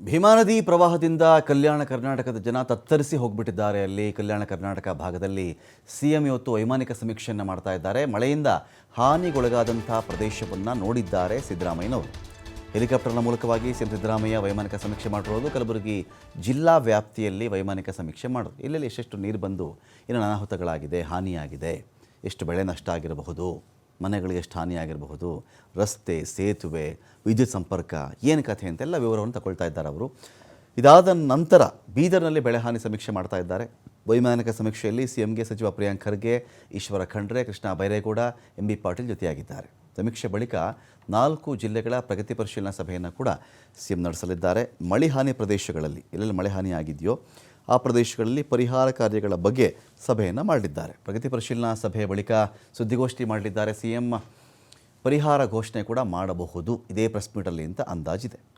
ಭೀಮಾ ನದಿ ಪ್ರವಾಹದಿಂದ ಕಲ್ಯಾಣ ಕರ್ನಾಟಕದ ಜನ ತತ್ತರಿಸಿ ಹೋಗ್ಬಿಟ್ಟಿದ್ದಾರೆ. ಅಲ್ಲಿ ಕಲ್ಯಾಣ ಕರ್ನಾಟಕ ಭಾಗದಲ್ಲಿ ಸಿ ಎಂ ಇವತ್ತು ವೈಮಾನಿಕ ಸಮೀಕ್ಷೆಯನ್ನು ಮಾಡ್ತಾ ಇದ್ದಾರೆ. ಮಳೆಯಿಂದ ಹಾನಿಗೊಳಗಾದಂಥ ಪ್ರದೇಶವನ್ನು ನೋಡಿದ್ದಾರೆ ಸಿದ್ದರಾಮಯ್ಯನವರು. ಹೆಲಿಕಾಪ್ಟರ್ನ ಮೂಲಕವಾಗಿ ಸಿಎಂ ಸಿದ್ದರಾಮಯ್ಯ ವೈಮಾನಿಕ ಸಮೀಕ್ಷೆ ಮಾಡಿರೋದು. ಕಲಬುರಗಿ ಜಿಲ್ಲಾ ವ್ಯಾಪ್ತಿಯಲ್ಲಿ ವೈಮಾನಿಕ ಸಮೀಕ್ಷೆ ಮಾಡೋದು. ಇಲ್ಲೆಲ್ಲಿ ಎಷ್ಟೆಷ್ಟು ನೀರು ಬಂದು ಏನು ಅನಾಹುತಗಳಾಗಿದೆ, ಹಾನಿಯಾಗಿದೆ, ಎಷ್ಟು ಬೆಳೆ ನಷ್ಟ ಆಗಿರಬಹುದು? ಮನೆಗಳಿಗೆ ಎಷ್ಟು ಹಾನಿಯಾಗಿರಬಹುದು ರಸ್ತೆ, ಸೇತುವೆ, ವಿದ್ಯುತ್ ಸಂಪರ್ಕ, ಏನು ಕಥೆ ಅಂತೆಲ್ಲ ವಿವರವನ್ನು ತಗೊಳ್ತಾ ಇದ್ದಾರೆ ಅವರು. ಇದಾದ ನಂತರ ಬೀದರ್ನಲ್ಲಿ ಬೆಳೆ ಹಾನಿ ಸಮೀಕ್ಷೆ ಮಾಡ್ತಾ ಇದ್ದಾರೆ. ವೈಮಾನಿಕ ಸಮೀಕ್ಷೆಯಲ್ಲಿ ಸಿಎಂಗೆ ಸಚಿವ ಪ್ರಿಯಾಂಕ್ ಖರ್ಗೆ, ಈಶ್ವರ ಖಂಡ್ರೆ, ಕೃಷ್ಣ ಬೈರೇಗೌಡ, ಎಂ ಬಿ ಪಾಟೀಲ್ ಜೊತೆಯಾಗಿದ್ದಾರೆ. ಸಮೀಕ್ಷೆ ಬಳಿಕ ನಾಲ್ಕು ಜಿಲ್ಲೆಗಳ ಪ್ರಗತಿ ಪರಿಶೀಲನಾ ಸಭೆಯನ್ನು ಕೂಡ ಸಿಎಂ ನಡೆಸಲಿದ್ದಾರೆ. ಮಳೆ ಹಾನಿ ಪ್ರದೇಶಗಳಲ್ಲಿ ಎಲ್ಲೆಲ್ಲಿ ಮಳೆ ಹಾನಿ ಆಗಿದೆಯೋ ಆ ಪ್ರದೇಶಗಳಲ್ಲಿ ಪರಿಹಾರ ಕಾರ್ಯಗಳ ಬಗ್ಗೆ ಸಭೆಯನ್ನು ಮಾಡಲಿದ್ದಾರೆ ಪ್ರಗತಿ ಪರಿಶೀಲನಾ ಸಭೆಯ ಬಳಿಕ ಸುದ್ದಿಗೋಷ್ಠಿ ಮಾಡಲಿದ್ದಾರೆ. ಸಿಎಂ ಪರಿಹಾರ ಘೋಷಣೆ ಕೂಡ ಮಾಡಬಹುದು. ಇದೇ ಪ್ರೆಸ್ ಮೀಟಲ್ಲಿ ಅಂತ ಅಂದಾಜಿದೆ.